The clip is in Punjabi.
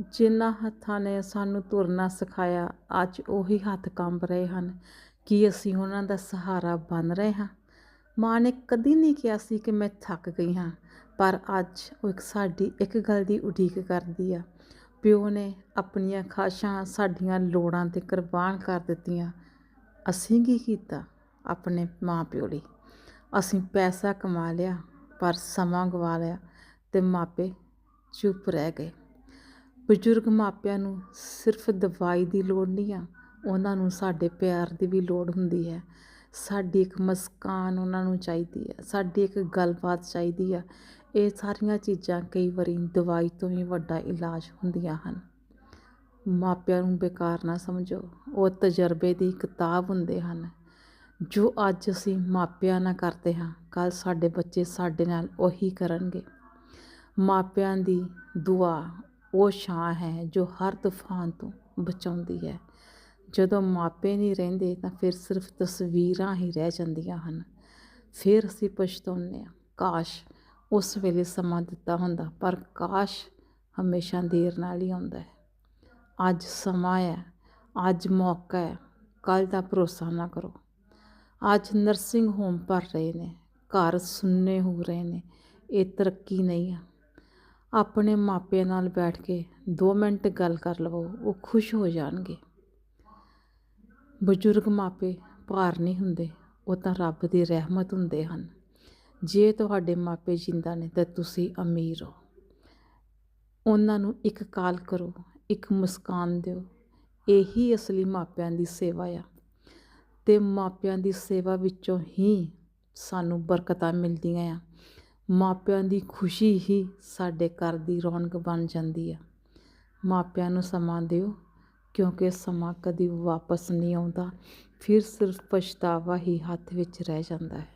ਜਿਨ੍ਹਾਂ ਹੱਥਾਂ ਨੇ ਸਾਨੂੰ ਤੁਰਨਾ ਸਿਖਾਇਆ, ਅੱਜ ਉਹੀ ਹੱਥ ਕੰਬ ਰਹੇ ਹਨ। ਕੀ ਅਸੀਂ ਉਹਨਾਂ ਦਾ ਸਹਾਰਾ ਬਣ ਰਹੇ ਹਾਂ? ਮਾਂ ਨੇ ਕਦੀ ਨਹੀਂ ਕਿਹਾ ਸੀ ਕਿ ਮੈਂ ਥੱਕ ਗਈ ਹਾਂ, ਪਰ ਅੱਜ ਉਹ ਇੱਕ ਸਾਡੀ ਇੱਕ ਗੱਲ ਦੀ ਉਡੀਕ ਕਰਦੀ ਆ। ਪਿਓ ਨੇ ਆਪਣੀਆਂ ਖਾਸ਼ਾਂ ਸਾਡੀਆਂ ਲੋੜਾਂ 'ਤੇ ਕੁਰਬਾਨ ਕਰ ਦਿੱਤੀਆਂ। ਅਸੀਂ ਕੀ ਕੀਤਾ ਆਪਣੇ ਮਾਂ ਪਿਓ ਲਈ? ਅਸੀਂ ਪੈਸਾ ਕਮਾ ਲਿਆ, ਪਰ ਸਮਾਂ ਗਵਾ ਲਿਆ ਤੇ ਮਾਪੇ ਚੁੱਪ ਰਹਿ ਗਏ। ਬਜ਼ੁਰਗ ਮਾਪਿਆਂ ਨੂੰ ਸਿਰਫ ਦਵਾਈ ਦੀ ਲੋੜ ਨਹੀਂ ਆ, ਉਹਨਾਂ ਨੂੰ ਸਾਡੇ ਪਿਆਰ ਦੀ ਵੀ ਲੋੜ ਹੁੰਦੀ ਹੈ। ਸਾਡੀ ਇੱਕ ਮੁਸਕਾਨ ਉਹਨਾਂ ਨੂੰ ਚਾਹੀਦੀ ਹੈ, ਸਾਡੀ ਇੱਕ ਗੱਲਬਾਤ ਚਾਹੀਦੀ ਆ। ਇਹ ਸਾਰੀਆਂ ਚੀਜ਼ਾਂ ਕਈ ਵਾਰੀ ਦਵਾਈ ਤੋਂ ਵੀ ਵੱਡਾ ਇਲਾਜ ਹੁੰਦੀਆਂ ਹਨ। ਮਾਪਿਆਂ ਨੂੰ ਬੇਕਾਰ ਨਾ ਸਮਝੋ, ਉਹ ਤਜਰਬੇ ਦੀ ਕਿਤਾਬ ਹੁੰਦੇ ਹਨ। ਜੋ ਅੱਜ ਅਸੀਂ ਮਾਪਿਆਂ ਨਾਲ ਕਰਦੇ ਹਾਂ ਕੱਲ ਸਾਡੇ ਬੱਚੇ ਸਾਡੇ ਨਾਲ ਉਹੀ ਕਰਨਗੇ। ਮਾਪਿਆਂ ਦੀ ਦੁਆ ਉਹ ਛਾਂ ਹੈ ਜੋ ਹਰ ਤੂਫਾਨ ਤੋਂ ਬਚਾਉਂਦੀ ਹੈ। ਜਦੋਂ ਮਾਪੇ ਨਹੀਂ ਰਹਿੰਦੇ ਤਾਂ ਫਿਰ ਸਿਰਫ ਤਸਵੀਰਾਂ ਹੀ ਰਹਿ ਜਾਂਦੀਆਂ ਹਨ। ਫਿਰ ਅਸੀਂ ਪਛਤਾਉਂਦੇ ਹਾਂ, ਕਾਸ਼ ਉਸ ਵੇਲੇ ਸਮਾਂ ਦਿੱਤਾ ਹੁੰਦਾ, ਪਰ ਕਾਸ਼ ਹਮੇਸ਼ਾ ਦੇਰ ਨਾਲ ਹੀ ਆਉਂਦਾ ਹੈ। ਅੱਜ ਸਮਾਂ ਹੈ, ਅੱਜ ਮੌਕਾ ਹੈ ਕੱਲ ਦਾ ਭਰੋਸਾ ਨਾ ਕਰੋ। ਅੱਜ ਨਰਸਿੰਗ ਹੋਮ ਭਰ ਰਹੇ ਨੇ, ਘਰ ਸੁੰਨੇ ਹੋ ਰਹੇ ਨੇ, ਇਹ ਤਰੱਕੀ ਨਹੀਂ ਆ। ਆਪਣੇ ਮਾਪਿਆਂ ਨਾਲ ਬੈਠ ਕੇ 2 ਮਿੰਟ ਗੱਲ ਕਰ ਲਵੋ, ਉਹ ਖੁਸ਼ ਹੋ ਜਾਣਗੇ। ਬਜ਼ੁਰਗ ਮਾਪੇ ਭਾਰ ਨਹੀਂ ਹੁੰਦੇ, ਉਹ ਤਾਂ ਰੱਬ ਦੀ ਰਹਿਮਤ ਹੁੰਦੇ ਹਨ। ਜੇ ਤੁਹਾਡੇ ਮਾਪੇ ਜਿੰਦਾ ਨੇ ਤਾਂ ਤੁਸੀਂ ਅਮੀਰ ਹੋ। ਉਹਨਾਂ ਨੂੰ ਇੱਕ ਕਾਲ ਕਰੋ, ਇੱਕ ਮੁਸਕਾਨ ਦਿਓ। ਇਹੀ ਅਸਲੀ ਮਾਪਿਆਂ ਦੀ ਸੇਵਾ ਆ। ਤੇ ਮਾਪਿਆਂ ਦੀ ਸੇਵਾ ਵਿੱਚੋਂ ਹੀ ਸਾਨੂੰ ਬਰਕਤਾਂ ਮਿਲਦੀਆਂ ਆ। ਮਾਪਿਆਂ ਦੀ ਖੁਸ਼ੀ ਹੀ ਸਾਡੇ ਘਰ ਦੀ ਰੌਣਕ ਬਣ ਜਾਂਦੀ ਆ। ਮਾਪਿਆਂ ਨੂੰ ਸਮਾਂ ਦਿਓ, ਕਿਉਂਕਿ ਸਮਾਂ ਕਦੀ ਵਾਪਸ ਨਹੀਂ ਆਉਂਦਾ, ਫਿਰ ਸਿਰਫ ਪਛਤਾਵਾ ਹੀ ਹੱਥ ਵਿੱਚ ਰਹਿ ਜਾਂਦਾ ਹੈ।